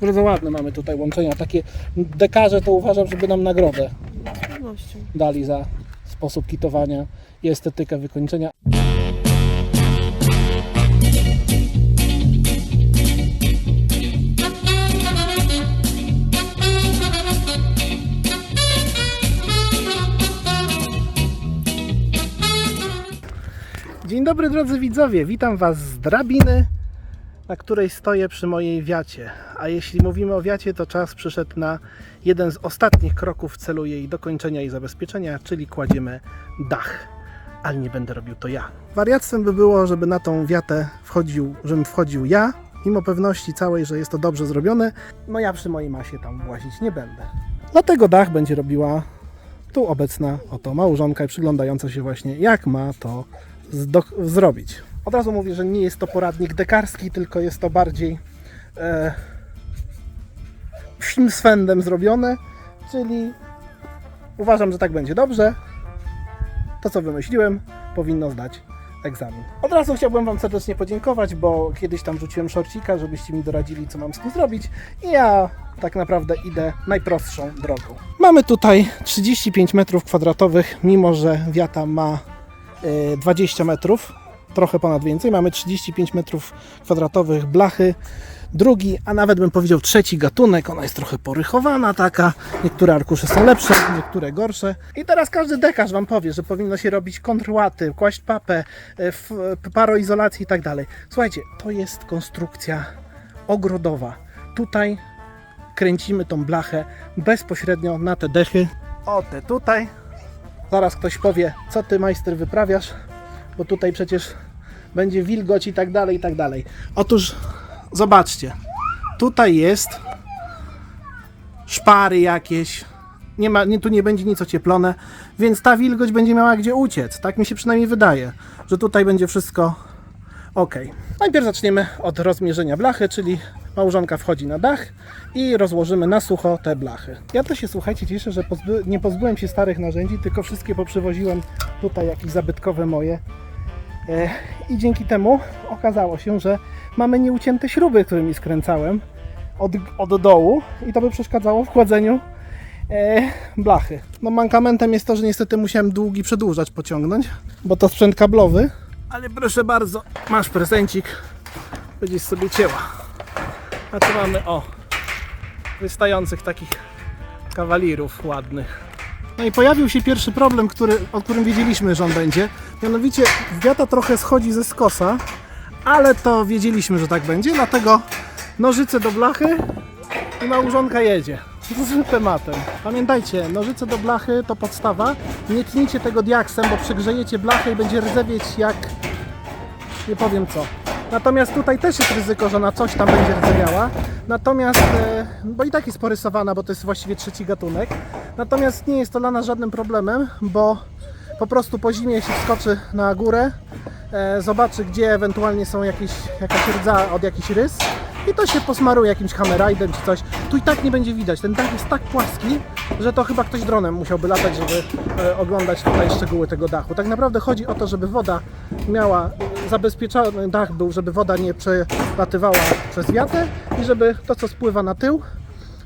Bardzo ładne mamy tutaj łączenia. Takie dekarze to uważam, żeby nam nagrodę Z pewnością. dali za sposób kitowania i estetykę wykończenia. Dzień dobry drodzy widzowie, witam Was z drabiny, na której stoję przy mojej wiacie. A jeśli mówimy o wiacie, to czas przyszedł na jeden z ostatnich kroków w celu jej dokończenia i zabezpieczenia, czyli kładziemy dach. Ale nie będę robił to ja. Wariactwem by było, żeby na tą wiatę wchodził, żebym wchodził ja, mimo pewności całej, że jest to dobrze zrobione. No ja przy mojej masie tam łazić nie będę. Dlatego dach będzie robiła tu obecna oto małżonka i przyglądająca się właśnie jak ma to zrobić. Od razu mówię, że nie jest to poradnik dekarski, tylko jest to bardziej e, psim swędem zrobione, czyli uważam, że tak będzie dobrze. To, co wymyśliłem, powinno zdać egzamin. Od razu chciałbym Wam serdecznie podziękować, bo kiedyś tam rzuciłem szorcika, żebyście mi doradzili, co mam z tym zrobić. I ja tak naprawdę idę najprostszą drogą. Mamy tutaj 35 metrów kwadratowych, mimo że wiata ma e, 20 metrów, trochę ponad więcej. Mamy 35 metrów kwadratowych blachy. Drugi, a nawet bym powiedział trzeci gatunek, ona jest trochę porychowana taka. Niektóre arkusze są lepsze, niektóre gorsze. I teraz każdy dekarz Wam powie, że powinno się robić kontrłaty, kłaść papę, e, f- paroizolację i tak dalej. Słuchajcie, to jest konstrukcja ogrodowa. Tutaj kręcimy tą blachę bezpośrednio na te dechy. O, te tutaj. Zaraz ktoś powie, co ty majster wyprawiasz, bo tutaj przecież będzie wilgoć i tak dalej, i tak dalej. Otóż zobaczcie, tutaj jest szpary jakieś, nie ma, nie, tu nie będzie nic ocieplone, więc ta wilgoć będzie miała gdzie uciec. Tak mi się przynajmniej wydaje, że tutaj będzie wszystko ok. Najpierw zaczniemy od rozmierzenia blachy, czyli małżonka wchodzi na dach i rozłożymy na sucho te blachy. Ja też się, słuchajcie, cieszę, że pozby, nie pozbyłem się starych narzędzi, tylko wszystkie poprzywoziłem tutaj jakieś zabytkowe moje. E, I dzięki temu okazało się, że mamy nieucięte śruby, którymi skręcałem od, od dołu i to by przeszkadzało w chładzeniu e, blachy. No mankamentem jest to, że niestety musiałem długi przedłużać pociągnąć, bo to sprzęt kablowy. Ale proszę bardzo, masz prezencik, będziesz sobie cięła. A tu mamy, o, wystających takich kawalirów ładnych. No i pojawił się pierwszy problem, który, o którym wiedzieliśmy, że on będzie. Mianowicie wiata trochę schodzi ze skosa, ale to wiedzieliśmy, że tak będzie, dlatego nożyce do blachy i małżonka jedzie. Z tematem. Pamiętajcie, nożyce do blachy to podstawa. Nie tnijcie tego diaksem, bo przegrzejecie blachę i będzie rdzewieć jak... nie powiem co. Natomiast tutaj też jest ryzyko, że na coś tam będzie rdzewiała. Natomiast, e, bo i tak jest porysowana, bo to jest właściwie trzeci gatunek. Natomiast nie jest to dla nas żadnym problemem, bo po prostu po zimie się wskoczy na górę, e, zobaczy gdzie ewentualnie są jakieś, jakaś rdza od jakiś rys i to się posmaruje jakimś hammerite'em czy coś. Tu i tak nie będzie widać. Ten dach jest tak płaski, że to chyba ktoś dronem musiałby latać, żeby e, oglądać tutaj szczegóły tego dachu. Tak naprawdę chodzi o to, żeby woda miała e, zabezpieczony dach był, żeby woda nie przelatywała przez wiatę i żeby to co spływa na tył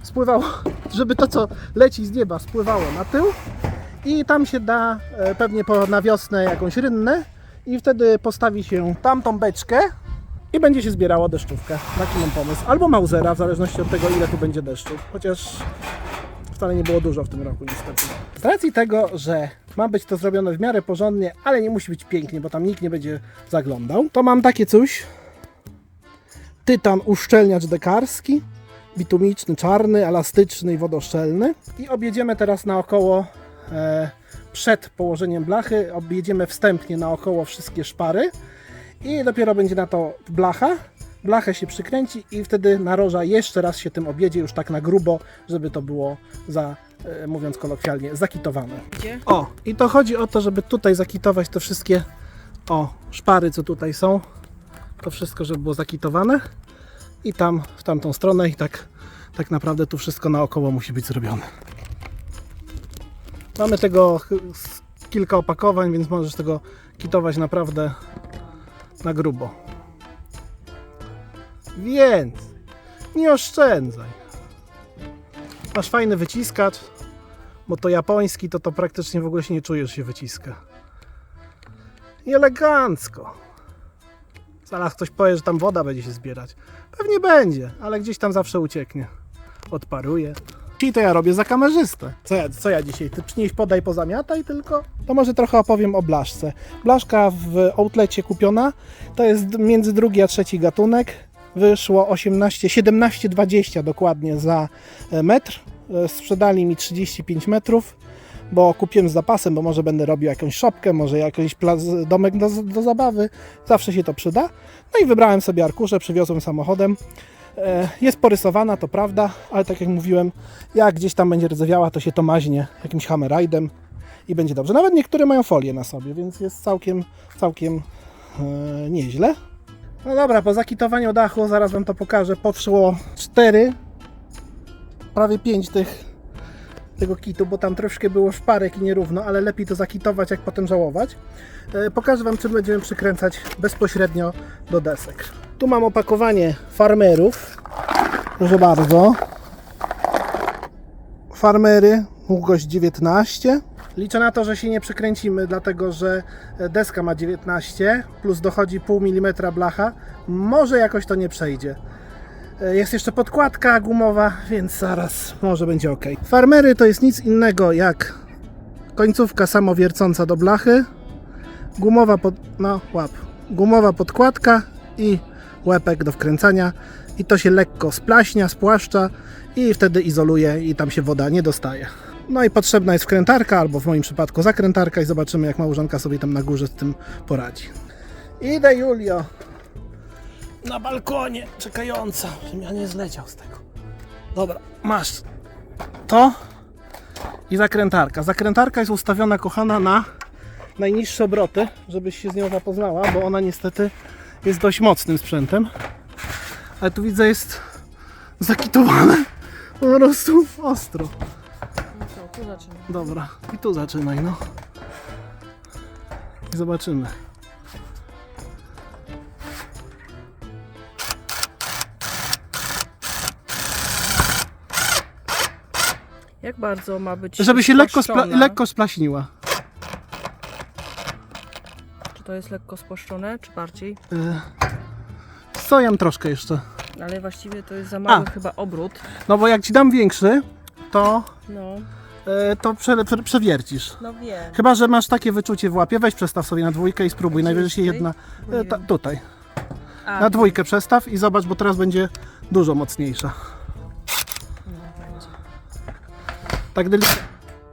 spływało, żeby to co leci z nieba spływało na tył i tam się da e, pewnie po, na wiosnę jakąś rynnę i wtedy postawi się tamtą beczkę i będzie się zbierało deszczówkę. Taki mam pomysł. Albo mauzera, w zależności od tego ile tu będzie deszczu. Chociaż wcale nie było dużo w tym roku niestety. Z racji tego, że ma być to zrobione w miarę porządnie, ale nie musi być pięknie, bo tam nikt nie będzie zaglądał, to mam takie coś. Tytan uszczelniacz dekarski, bitumiczny, czarny, elastyczny i wodoszczelny. I objedziemy teraz naokoło e, przed położeniem blachy, objedziemy wstępnie naokoło wszystkie szpary i dopiero będzie na to blacha. Blachę się przykręci i wtedy naroża jeszcze raz się tym objedzie już tak na grubo, żeby to było za, e, mówiąc kolokwialnie, zakitowane. O, i to chodzi o to, żeby tutaj zakitować te wszystkie o szpary, co tutaj są. To wszystko, żeby było zakitowane. I tam, w tamtą stronę i tak, tak naprawdę tu wszystko naokoło musi być zrobione. Mamy tego kilka opakowań, więc możesz tego kitować naprawdę na grubo. Więc Nie oszczędzaj. Masz fajny wyciskacz, bo to japoński, to to praktycznie w ogóle się nie czujesz, się wyciska. I elegancko. Zaraz ktoś powie, że tam woda będzie się zbierać. Pewnie będzie, ale gdzieś tam zawsze ucieknie. Odparuje. I to ja robię za kamerzystę. Co ja, co ja dzisiaj? Ty przynieś, podaj, pozamiataj tylko? To może trochę opowiem o blaszce. Blaszka w outlecie kupiona. To jest między drugi a trzeci gatunek. Wyszło 18, 17,20 dokładnie za e, metr. E, Sprzedali mi 35 metrów, bo kupiłem z zapasem, bo może będę robił jakąś szopkę, może jakiś plac, domek do, do zabawy. Zawsze się to przyda. No i wybrałem sobie arkusze, przywiozłem samochodem. E, Jest porysowana, to prawda, ale tak jak mówiłem, jak gdzieś tam będzie rdzewiała, to się to maźnie jakimś hammerridem i będzie dobrze. Nawet niektóre mają folię na sobie, więc jest całkiem, całkiem e, nieźle. No dobra, po zakitowaniu dachu, zaraz Wam to pokażę, poszło 4, prawie 5 tych tego kitu, bo tam troszkę było szparek i nierówno, ale lepiej to zakitować, jak potem żałować. E, Pokażę Wam, czym będziemy przykręcać bezpośrednio do desek. Tu mam opakowanie farmerów. Proszę bardzo. Farmery, długość 19. Liczę na to, że się nie przykręcimy, dlatego że deska ma 19, plus dochodzi pół milimetra blacha. Może jakoś to nie przejdzie. E, Jest jeszcze podkładka gumowa, więc zaraz może będzie ok. Farmery to jest nic innego jak końcówka samowiercąca do blachy, gumowa pod... no łap, gumowa podkładka i łepek do wkręcania i to się lekko splaśnia, spłaszcza i wtedy izoluje i tam się woda nie dostaje. No i potrzebna jest wkrętarka, albo w moim przypadku zakrętarka i zobaczymy jak małżonka sobie tam na górze z tym poradzi. Idę Julio na balkonie czekająca, żebym ja nie zleciał z tego. Dobra, masz to i zakrętarka. Zakrętarka jest ustawiona, kochana, na najniższe obroty, żebyś się z nią zapoznała, bo ona niestety jest dość mocnym sprzętem. Ale tu widzę jest zakitowane po prostu ostro. No co, tu. Dobra, i tu zaczynaj, no. I zobaczymy. Bardzo ma być Żeby się lekko, spla- spłaszczona? lekko splaśniła. Czy to jest lekko spłaszczone, czy bardziej? Yy, Sojam troszkę jeszcze. Ale właściwie to jest za mały A. chyba obrót. No bo jak ci dam większy, to, No, yy, to prze, prze, przewiercisz. no wiem. Chyba, że masz takie wyczucie w łapie, weź przestaw sobie na dwójkę i spróbuj. Najwyżej się jedna. E, Ta, tutaj. A, Na dwójkę przestaw i zobacz, bo teraz będzie dużo mocniejsza. Tak delikatnie.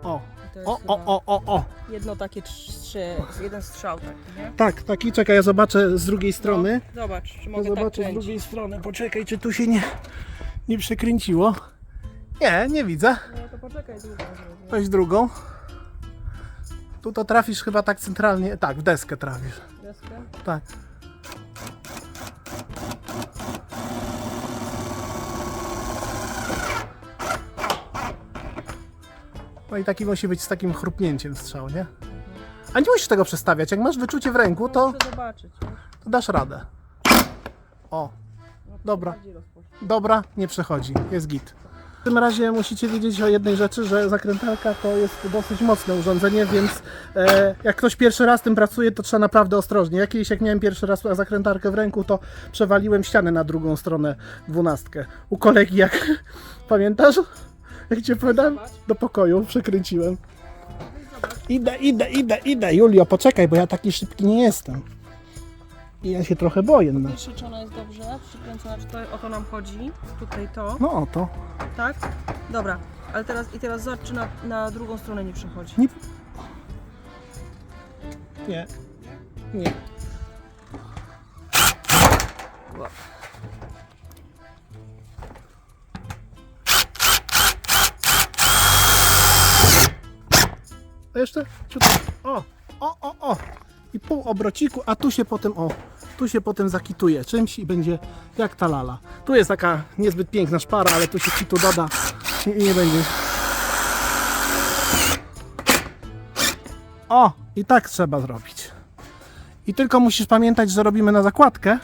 O, I to jest o, chyba o, o, o, o. Jedno takie trzy, jeden strzał taki, nie? Tak, taki, czekaj, ja zobaczę z drugiej strony. No, zobacz, czy Ja mogę tak zobaczę z kręcić. drugiej strony. Poczekaj, czy tu się nie, nie przekręciło. Nie, nie widzę. No to poczekaj, drugą zrobię. Weź drugą. Tu to trafisz chyba tak centralnie. Tak, w deskę trafisz. Deskę? Tak. No i taki musi być z takim chrupnięciem strzał, nie? A nie musisz tego przestawiać. Jak masz wyczucie w ręku, to, Muszę zobaczyć, to dasz radę. O, No, Dobra. bardziej dobra, nie przechodzi. Jest git. W tym razie musicie wiedzieć o jednej rzeczy, że zakrętarka to jest dosyć mocne urządzenie, więc e, jak ktoś pierwszy raz tym pracuje, to trzeba naprawdę ostrożnie. Ja kiedyś jak miałem pierwszy raz zakrętarkę w ręku, to przewaliłem ścianę na drugą stronę dwunastkę. U kolegi jak, pamiętasz? Jak cię powiedziałem? Do pokoju przekręciłem. Idę, idę, idę, idę. Julio, poczekaj, bo ja taki szybki nie jestem. I ja się trochę boję. No, Pierwsze, czy ona jest dobrze przykręcona, czy to o to nam chodzi? Tutaj to, no o to. tak? Dobra, ale teraz i teraz zobacz, czy na, na drugą stronę nie przechodzi. Nie. Nie. Nie. A jeszcze. O, o, o, o. I pół obrociku, a tu się potem, o, tu się potem zakituje czymś i będzie jak ta lala. Tu jest taka niezbyt piękna szpara, ale tu się kitu doda i, i nie będzie. O, i tak trzeba zrobić. I tylko musisz pamiętać, że robimy na zakładkę,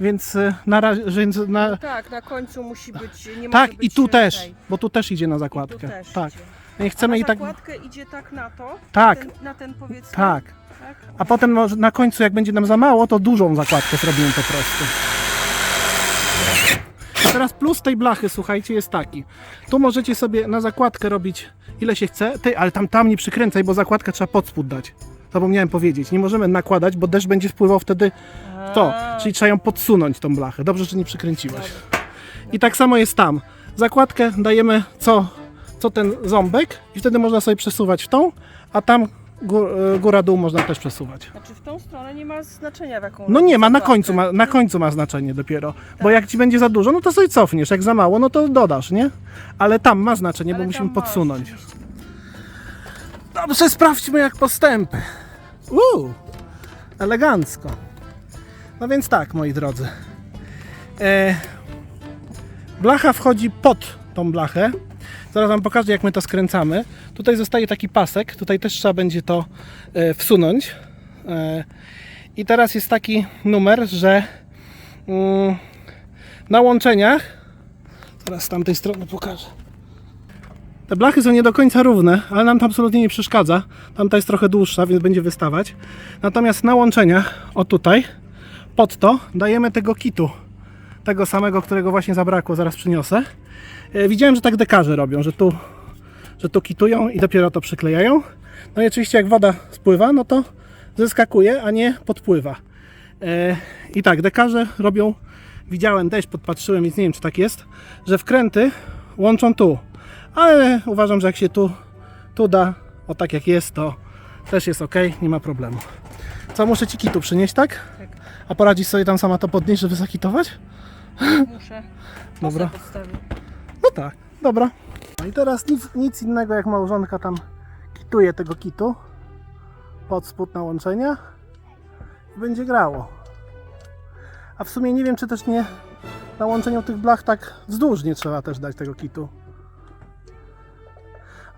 Więc y, na razie, na, Tak, na końcu musi być. Nie tak może i być tu też, tej. bo tu też idzie na I zakładkę. też tak. idzie. Nie chcemy A i tak. zakładkę idzie tak na to. Tak. Na ten, na ten powiedzmy. Tak. tak? A potem może na końcu, jak będzie nam za mało, to dużą zakładkę zrobimy po prostu. I teraz plus tej blachy, słuchajcie, jest taki. Tu możecie sobie na zakładkę robić ile się chce. Ty, ale tam, tam nie przykręcaj, bo zakładkę trzeba pod spód dać. Zapomniałem powiedzieć. Nie możemy nakładać, bo deszcz będzie spływał wtedy w to. A, Czyli trzeba ją podsunąć, tą blachę. Dobrze, że nie przykręciłeś. I tak samo jest tam. Zakładkę dajemy co, co ten ząbek i wtedy można sobie przesuwać w tą, a tam gó- góra-dół można też przesuwać. Znaczy w tą stronę nie ma znaczenia w jaką. No nie ma, na końcu ma, na końcu ma znaczenie dopiero. Bo jak ci będzie za dużo, no to sobie cofniesz. Jak za mało, no to dodasz, nie? Ale tam ma znaczenie, bo Ale musimy tam ma, podsunąć. oczywiście. Dobrze, sprawdźmy jak postępy. Uuu, elegancko. No więc tak, moi drodzy. E, blacha wchodzi pod tą blachę. Zaraz wam pokażę, jak my to skręcamy. Tutaj zostaje taki pasek. Tutaj też trzeba będzie to e, wsunąć. E, I teraz jest taki numer, że mm, na łączeniach. Teraz z tamtej strony pokażę. Te blachy są nie do końca równe, ale nam to absolutnie nie przeszkadza. Tamta jest trochę dłuższa, więc będzie wystawać. Natomiast na łączeniach, o tutaj, pod to, dajemy tego kitu. Tego samego, którego właśnie zabrakło, zaraz przyniosę. E, Widziałem, że tak dekarze robią, że tu, że tu kitują i dopiero to przyklejają. No i oczywiście jak woda spływa, no to zeskakuje, a nie podpływa. E, I tak, dekarze robią, widziałem też, podpatrzyłem, więc nie wiem czy tak jest, że wkręty łączą tu. Ale uważam, że jak się tu, tu da, o tak jak jest, to też jest ok, nie ma problemu. Co, muszę Ci kitu przynieść, tak? Tak. A poradzisz sobie tam sama to podnieść, żeby zakitować? Muszę. Dobra. No tak, dobra. No i teraz nic, nic innego jak małżonka tam kituje tego kitu pod spód na łączenia i będzie grało. A w sumie nie wiem, czy też nie na łączeniu tych blach tak wzdłuż nie trzeba też dać tego kitu.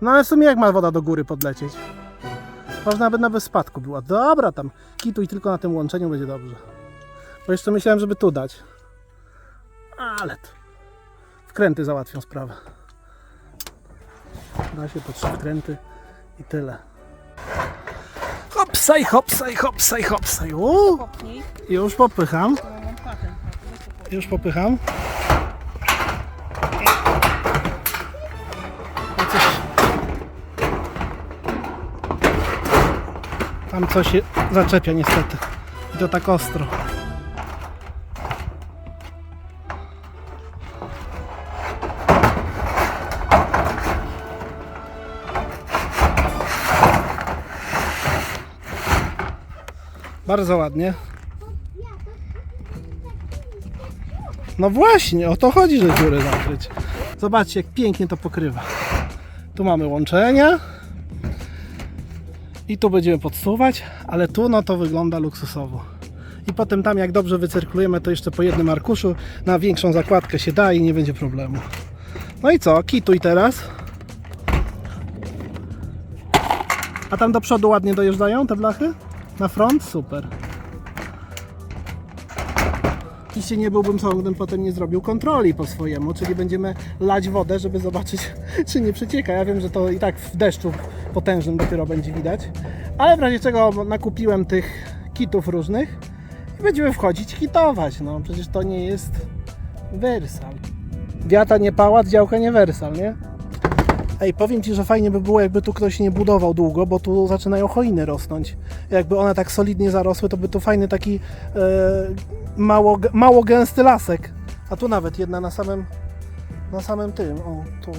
No ale w sumie jak ma woda do góry podlecieć? Można by nawet w spadku była. Dobra, tam kituj tylko na tym łączeniu będzie dobrze. Bo jeszcze myślałem, żeby tu dać. Ale to wkręty załatwią sprawę. Da się po trzy wkręty i tyle. Hopsaj, hopsaj, hopsaj, hopsaj. Już popycham, już popycham. Coś... Tam coś się zaczepia niestety. I to tak ostro. Bardzo ładnie. No właśnie, o to chodzi, że dziurę zakryć. Zobaczcie, jak pięknie to pokrywa. Tu mamy łączenia. I tu będziemy podsuwać, ale tu no to wygląda luksusowo. I potem tam jak dobrze wycyrklujemy, to jeszcze po jednym arkuszu na większą zakładkę się da i nie będzie problemu. No i co, kituj teraz. A tam do przodu ładnie dojeżdżają te blachy? Na front? Super. Oczywiście nie byłbym sobą, gdybym potem nie zrobił kontroli po swojemu, czyli będziemy lać wodę, żeby zobaczyć, czy nie przecieka. Ja wiem, że to i tak w deszczu potężnym dopiero będzie widać, ale w razie czego nakupiłem tych kitów różnych i będziemy wchodzić kitować. No przecież to nie jest wersal. Wiata nie pałac, działka nie wersal, nie? Ej, powiem Ci, że fajnie by było, jakby tu ktoś nie budował długo, bo tu zaczynają choiny rosnąć. Jakby one tak solidnie zarosły, to by tu fajny taki e, mało, mało gęsty lasek. A tu nawet jedna na samym, na samym tym, o, tu,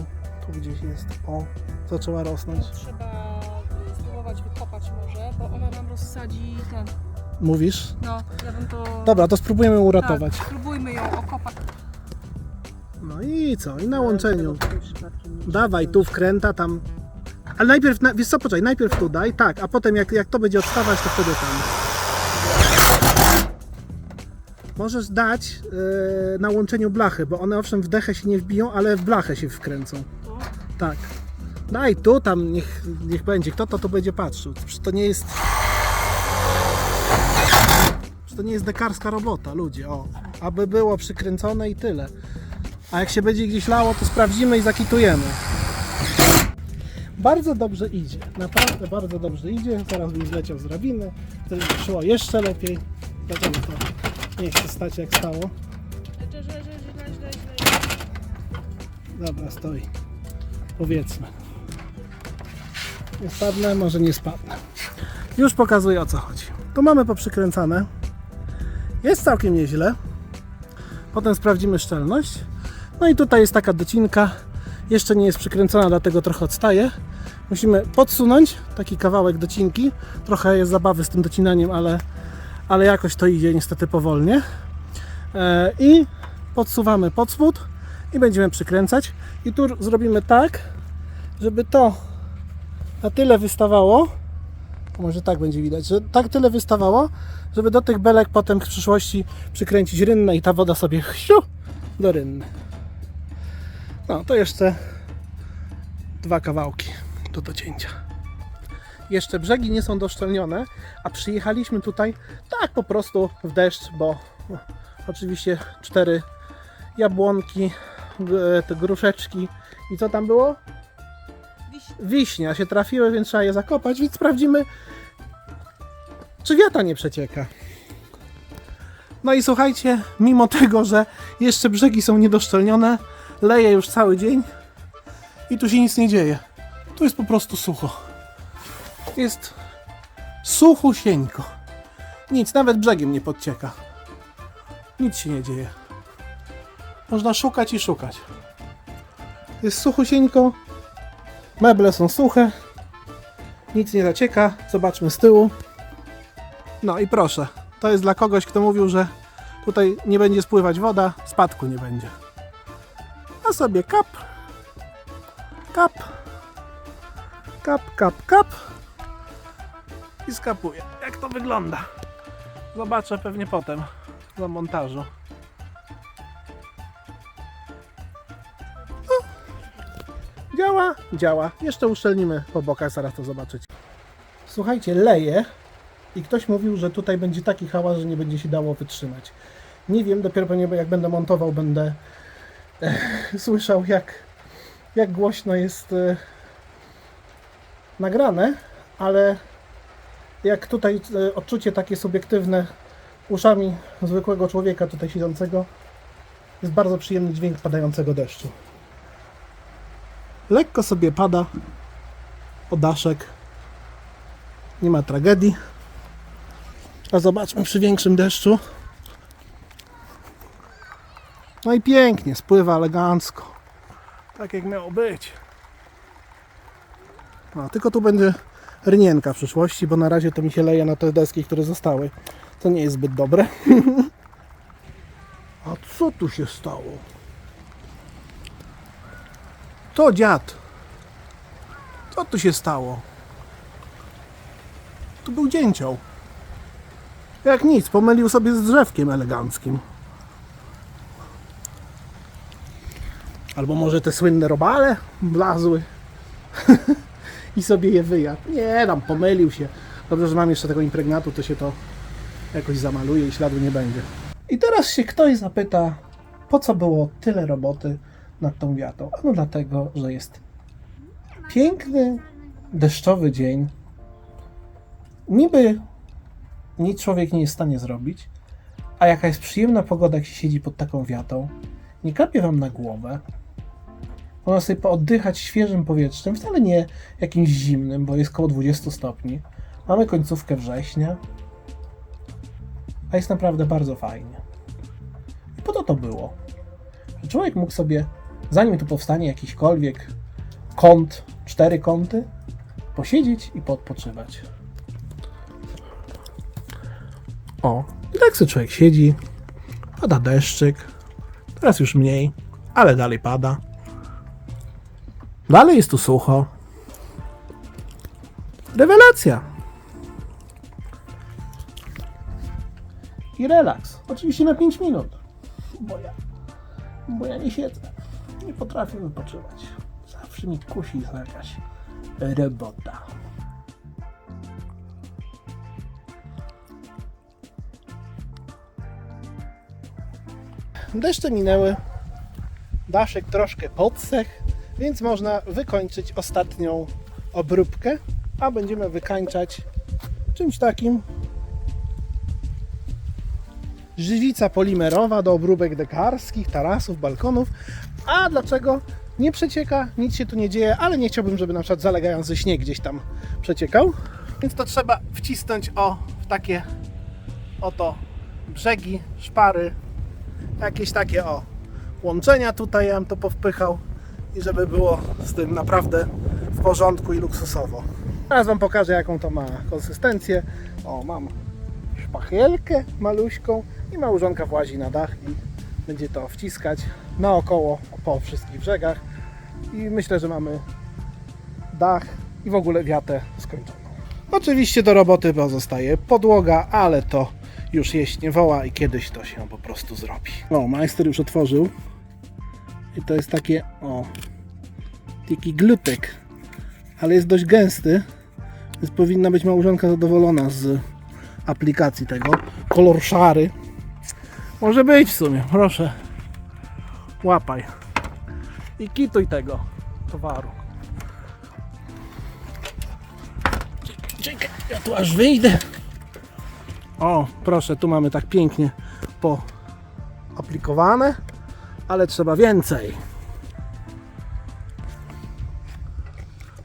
tu gdzieś jest, o, zaczęła rosnąć. Trzeba y, spróbować wykopać może, bo ona nam rozsadzi ten. Mówisz? No, ja bym to. Dobra, to spróbujemy uratować. Tak, spróbujmy ją okopać. No i co? I na łączeniu. Dawaj, tu wkręta, tam. Ale najpierw, na- wiesz co, poczekaj, najpierw tu daj, tak, a potem jak, jak to będzie odstawać, to wtedy tam. Możesz dać e, na łączeniu blachy, bo one owszem w dechę się nie wbiją, ale w blachę się wkręcą. Tak. Daj tu, tam niech, niech będzie. Kto to tu będzie patrzył? Przecież to nie jest. To nie jest dekarska robota, ludzie. O. aby było przykręcone i tyle. A jak się będzie gdzieś lało, to sprawdzimy i zakitujemy. Bardzo dobrze idzie, naprawdę bardzo dobrze idzie. Zaraz bym zleciał z drabiny, wtedy by szło jeszcze lepiej. Dlaczego to nie chce stać jak stało? Dobra, stoi. Powiedzmy. Nie spadnę, może nie spadnę. Już pokazuję o co chodzi. Tu mamy poprzykręcane. Jest całkiem nieźle. Potem sprawdzimy szczelność. No i tutaj jest taka docinka. Jeszcze nie jest przykręcona, dlatego trochę odstaje. Musimy podsunąć taki kawałek docinki. Trochę jest zabawy z tym docinaniem, ale, ale jakoś to idzie niestety powolnie. E, I podsuwamy pod spód i będziemy przykręcać. I tu zrobimy tak, żeby to na tyle wystawało. Może tak będzie widać, że tak tyle wystawało, żeby do tych belek potem w przyszłości przykręcić rynnę i ta woda sobie do rynny. No to jeszcze dwa kawałki do docięcia. Jeszcze brzegi nie są doszczelnione, a przyjechaliśmy tutaj tak po prostu w deszcz, bo no, oczywiście cztery jabłonki, te gruszeczki i co tam było? Wiśnia się trafiły, więc trzeba je zakopać, więc sprawdzimy, czy wiata nie przecieka. No i słuchajcie, mimo tego, że jeszcze brzegi są niedoszczelnione, leje już cały dzień i tu się nic nie dzieje. Tu jest po prostu sucho. Jest suchusieńko. Nic, nawet brzegiem nie podcieka. Nic się nie dzieje. Można szukać i szukać. Jest suchusieńko, meble są suche, nic nie zacieka. Zobaczmy z tyłu. No i proszę, to jest dla kogoś, kto mówił, że tutaj nie będzie spływać woda, spadku nie będzie. A sobie kap, kap, kap, kap, kap i skapuję. Jak to wygląda? Zobaczę pewnie potem za montażu. Działa, działa. Jeszcze uszczelnimy po bokach, zaraz to zobaczyć. Słuchajcie, leje i ktoś mówił, że tutaj będzie taki hałas, że nie będzie się dało wytrzymać. Nie wiem, dopiero jak będę montował, będę słyszał, jak, jak głośno jest e, nagrane, ale jak tutaj e, odczucie takie subiektywne uszami zwykłego człowieka tutaj siedzącego, jest bardzo przyjemny dźwięk padającego deszczu. Lekko sobie pada o daszek. Nie ma tragedii. A zobaczmy przy większym deszczu. No i pięknie, spływa elegancko. Tak jak miało być. No, tylko tu będzie rynienka w przyszłości, bo na razie to mi się leje na te deski, które zostały. To nie jest zbyt dobre. A co tu się stało? To dziad. Co tu się stało? Tu był dzięcioł. Jak nic, pomylił sobie z drzewkiem eleganckim. Albo może te słynne robale blazły i sobie je wyjadł. Nie, tam pomylił się. Dobrze, że mam jeszcze tego impregnatu, to się to jakoś zamaluje i śladu nie będzie. I teraz się ktoś zapyta, po co było tyle roboty nad tą wiatą? Ano dlatego, że jest piękny, deszczowy dzień. Niby nic człowiek nie jest w stanie zrobić, a jaka jest przyjemna pogoda, jak się siedzi pod taką wiatą. Nie kapie wam na głowę. Można sobie pooddychać świeżym powietrzem, wcale nie jakimś zimnym, bo jest około 20 stopni. Mamy końcówkę września, a jest naprawdę bardzo fajnie. I po to to było. Że człowiek mógł sobie, zanim tu powstanie jakiśkolwiek kąt, cztery kąty, posiedzieć i poodpoczywać. O, i tak sobie człowiek siedzi, pada deszczyk, teraz już mniej, ale dalej pada. Dalej jest tu sucho. Rewelacja. I relaks. Oczywiście na 5 minut. Bo ja, bo ja nie siedzę. Nie potrafię wypoczywać. Zawsze mi kusi jakaś robota. deszcze minęły, daszek troszkę podsechł, więc można wykończyć ostatnią obróbkę, a będziemy wykańczać czymś takim. Żywica polimerowa do obróbek dekarskich, tarasów, balkonów. A dlaczego? Nie przecieka, nic się tu nie dzieje, ale nie chciałbym, żeby na przykład zalegający śnieg gdzieś tam przeciekał. Więc to trzeba wcisnąć o w takie oto brzegi, szpary, jakieś takie o łączenia tutaj ja bym to powpychał i żeby było z tym naprawdę w porządku i luksusowo. Teraz Wam pokażę jaką to ma konsystencję. O, mam szpachelkę maluśką i małżonka włazi na dach i będzie to wciskać naokoło po wszystkich brzegach i myślę, że mamy dach i w ogóle wiatę skończoną. Oczywiście do roboty pozostaje podłoga, ale to już jeść nie woła i kiedyś to się po prostu zrobi. O, majster już otworzył i to jest takie, o, taki glutek, ale jest dość gęsty, więc powinna być małżonka zadowolona z aplikacji tego. Kolor szary. Może być w sumie, proszę. Łapaj. I kituj tego towaru. Czekaj, ja tu aż wyjdę. O, proszę, tu mamy tak pięknie poaplikowane, ale trzeba więcej.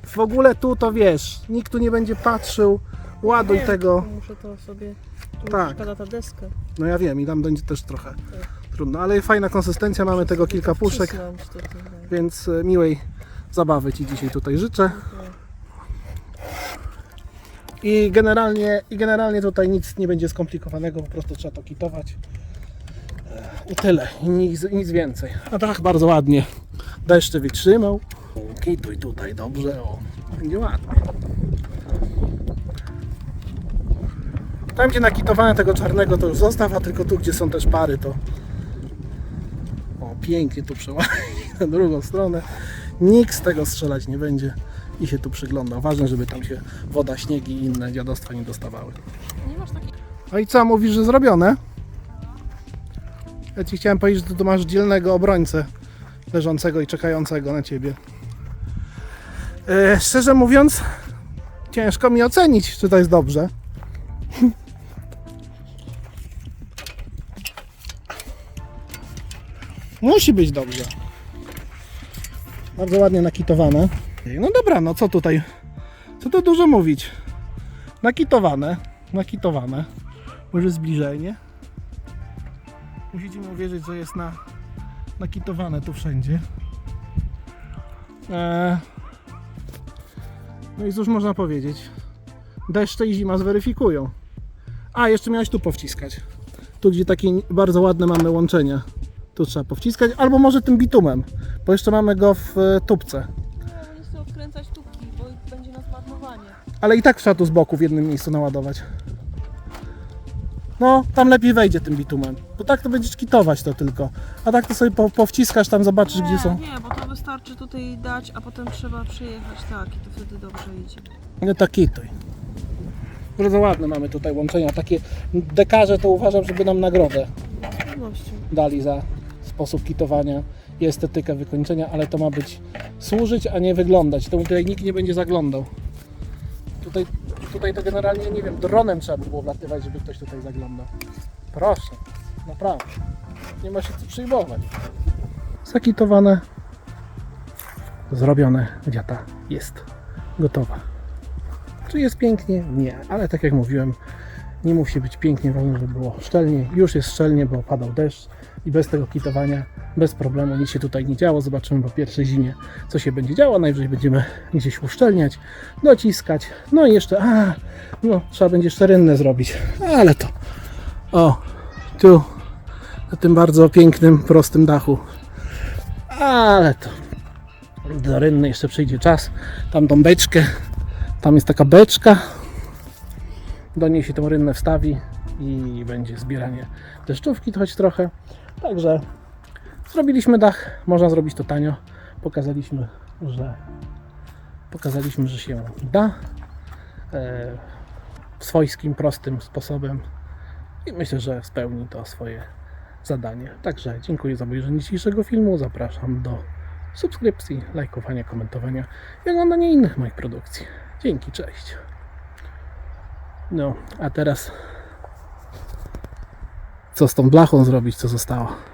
W ogóle tu to wiesz, nikt tu nie będzie patrzył, ładuj Nie, tego. Muszę to sobie. Tu Tak. tak. szkoda ta deska. No ja wiem i tam będzie też trochę trudno, ale fajna konsystencja, mamy tego kilka puszek, więc e, miłej zabawy Ci dzisiaj tutaj życzę. I generalnie, I generalnie tutaj nic nie będzie skomplikowanego, po prostu trzeba to kitować. I tyle, i nic, nic więcej. A tak bardzo ładnie deszcze wytrzymał. Kituj tutaj dobrze, o, będzie ładnie. Tam gdzie nakitowane tego czarnego to już zostaw, a tylko tu gdzie są też pary to o pięknie tu przełazi na drugą stronę. Nikt z tego strzelać nie będzie i się tu przygląda. Ważne, żeby tam się woda, śniegi i inne dziadostwa nie dostawały. Nie masz takiej. No i co, mówisz, że zrobione? Ja ci chciałem powiedzieć, że tu masz dzielnego obrońcę leżącego i czekającego na ciebie. E, szczerze mówiąc, ciężko mi ocenić, czy to jest dobrze. Musi być dobrze. Bardzo ładnie nakitowane. No dobra, no co tutaj? Co tu dużo mówić? Nakitowane, nakitowane. Może zbliżenie. Musicie mi uwierzyć, że jest na, nakitowane tu wszędzie. Eee, no i cóż można powiedzieć? Deszcze i zima zweryfikują. A, jeszcze miałeś tu powciskać. Tu, gdzie takie bardzo ładne mamy łączenia. Tu trzeba powciskać, albo może tym bitumem, bo jeszcze mamy go w e, tubce. No, nie chcę odkręcać tubki, bo będzie nas marnowanie. Ale i tak trzeba tu z boku w jednym miejscu naładować. No, tam lepiej wejdzie tym bitumem. Bo tak to będziesz kitować to tylko. A tak to sobie po, powciskasz tam, zobaczysz gdzie są. Nie, bo to wystarczy tutaj dać, a potem trzeba przyjechać tak i to wtedy dobrze idzie. No to kituj. Bardzo ładne mamy tutaj łączenia. Takie dekarze to uważam, żeby nam nagrodę Z pewnością. dali za sposób kitowania i estetykę wykończenia, ale to ma być służyć, a nie wyglądać. To tutaj nikt nie będzie zaglądał. Tutaj, tutaj to generalnie, nie wiem, dronem trzeba by było wlatywać, żeby ktoś tutaj zaglądał. Proszę, naprawdę. Nie ma się co przyjmować. Zakitowane, zrobione, wiata jest gotowa. Czy jest pięknie? Nie, ale tak jak mówiłem, nie musi być pięknie, ważne, żeby było szczelnie. Już jest szczelnie, bo padał deszcz i bez tego kitowania, bez problemu, nic się tutaj nie działo. Zobaczymy po pierwszej zimie, co się będzie działo. Najwyżej będziemy gdzieś uszczelniać, dociskać. No i jeszcze, a, no, trzeba będzie jeszcze rynnę zrobić, ale to, o, tu, na tym bardzo pięknym, prostym dachu. Ale to, do rynny jeszcze przyjdzie czas. Tam tą beczkę, tam jest taka beczka, do niej się tą rynnę wstawi i będzie zbieranie deszczówki, choć trochę. Także zrobiliśmy dach, można zrobić to tanio. Pokazaliśmy, że pokazaliśmy, że się da e, swojskim, prostym sposobem i myślę, że spełni to swoje zadanie. Także dziękuję za obejrzenie dzisiejszego filmu. Zapraszam do subskrypcji, lajkowania, komentowania i oglądania innych moich produkcji. Dzięki, cześć. No, a teraz co z tą blachą zrobić, co zostało?